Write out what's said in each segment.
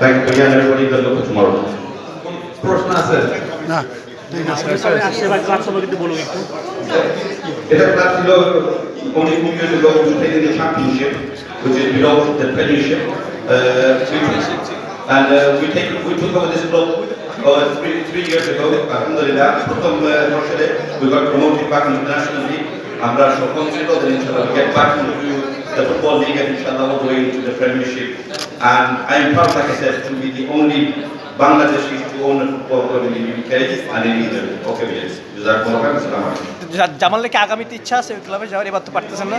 Thank you again, everybody. Good luck tomorrow. প্রশ্ন আছে না ভাই has got to only two years ago played in the championship, which is below the premiership. Uh, and uh, we take we took over this club uh, three, three years ago. Alhamdulillah, প্রথম uh, we got promoted back into the League. আমরা সফল ছিল that inshallah we get back into the football league and inshallah all the And I am proud, like I said, to be the only Bangladeshi to own a football club in the UK and in England. Okay, yes. জামালের কি আগামীতে ইচ্ছা আছে ওই ক্লাবে যাওয়ার এবার তো পারতেছেন না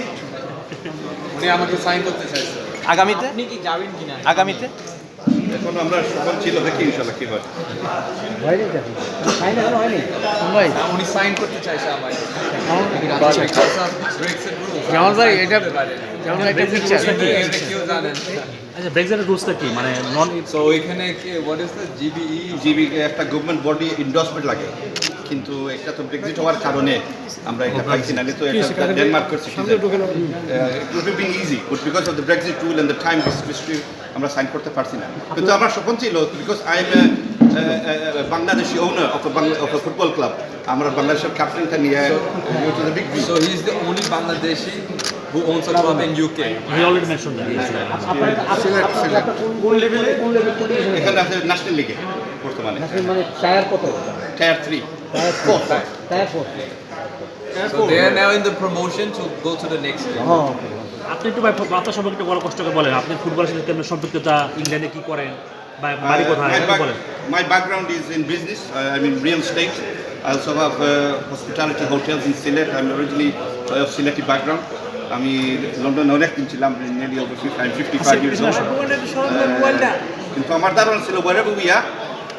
উনি আমাকে সাইন করতে চাইছে আগামীতে আপনি কি যাবেন কিনা আগামীতে এখন আমরা সফল ছিল দেখি ইনশাল্লাহ কি হয় উনি সাইন করতে চাইছে আমার জামাল ভাই এটা জামাল ভাই এটা পিকচার কেউ জানেন আচ্ছা ব্রেক্সিটের রুলসটা কি? মানে নন সো এখানে what is the GBE GB একটা গভর্নমেন্ট বডি ইন্ডোর্সমেন্ট লাগে। কিন্তু এটা তো ব্রেক্সিট হওয়ার কারণে আমরা এটা পাইছি না তো এটা ডেনমার্ক করছে it would being easy but because of the Brexit rule and the time আমরা সাইন করতে পারছি না। কিন্তু আমার স্বপ্ন ছিল because I am Bangladeshi owner of of football club আমরা বাংলাদেশের ক্যাপ্টেনটা নিয়ে it is big the only Bangladeshi who owns a club in UK. He already mention that select select কোন লেভেলে কোন লেভেল কোন এ? এখানে আছে ন্যাশনাল লিগে বর্তমানে। মানে টায়ার কত? Tier three tier four tier four So they are now in the promotion to go to the next league. হ্যাঁ আপনি একটু ভাই আপনার সম্পর্কে বড় কষ্ট করে বলেন। আপনি ফুটবলের সাথে কেমন সম্পৃক্ততা ইংল্যান্ডে কি করেন? বাড়ি কোথায় my, বলেন my background is in business. Uh, I'm in real estate. I also have uh, hospitality hotels in Sylhet. I'm originally uh, of Sylheti background. আমি লন্ডনে অনেক দিন ছিলাম nearly over 50, I'm 55 years old. Uh, কিন্তু আমার ধারণা ছিল wherever we are,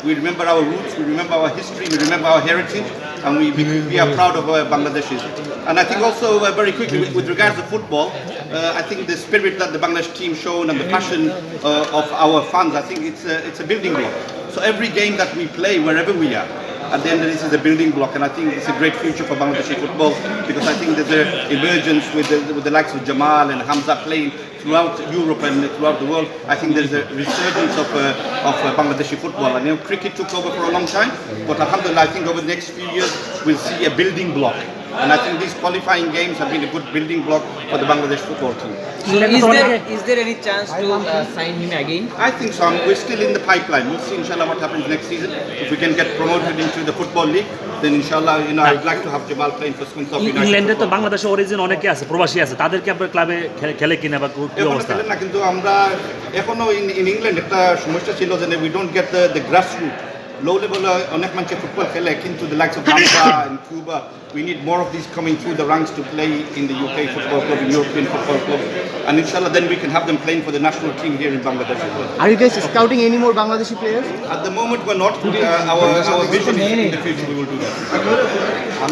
we remember our roots, we remember our history, we remember our heritage, and we, we, we are proud of our Bangladeshis. And I think also uh, very quickly with, with regards to football, uh, I think the spirit that the Bangladesh team shown and the passion uh, of our fans, I think it's a, it's a building block. So every game that we play, wherever we are, at the end of this is a building block, and I think it's a great future for Bangladeshi football because I think there's an emergence with the, with the likes of Jamal and Hamza playing throughout Europe and throughout the world. I think there's a resurgence of, uh, of uh, Bangladeshi football. You know, cricket took over for a long time, but Alhamdulillah, I think over the next few years we'll see a building block. And I think these qualifying games have been a good building block for the Bangladesh football team. So is there is there any chance to uh, sign him again? I think so. Um, We're still in the pipeline. We'll see, inshallah, what happens next season. If we can get promoted into the football league, then inshallah, you know, I'd like to have Jamal playing for Scunthorpe United. ইংল্যান্ডে তো. বাংলাদেশের origin অনেকে আছে প্রবাসী আছে তাদেরকে আপনার ক্লাবে খেলে কিনা বা কি এখনও অবস্থা না কিন্তু আমরা এখনও ইন ইংল্যান্ড একটা সমস্যা ছিল যে we don't get the the low level uh, Onekmanche football Helek into the likes of Gambia and Cuba. We need more of these coming through the ranks to play in the UK football club, European football club. And inshallah, then we can have them playing for the national team here in Bangladesh. Are you guys scouting any more Bangladeshi players? At the moment, we're not. Uh, our, our vision is in the future, we will do that.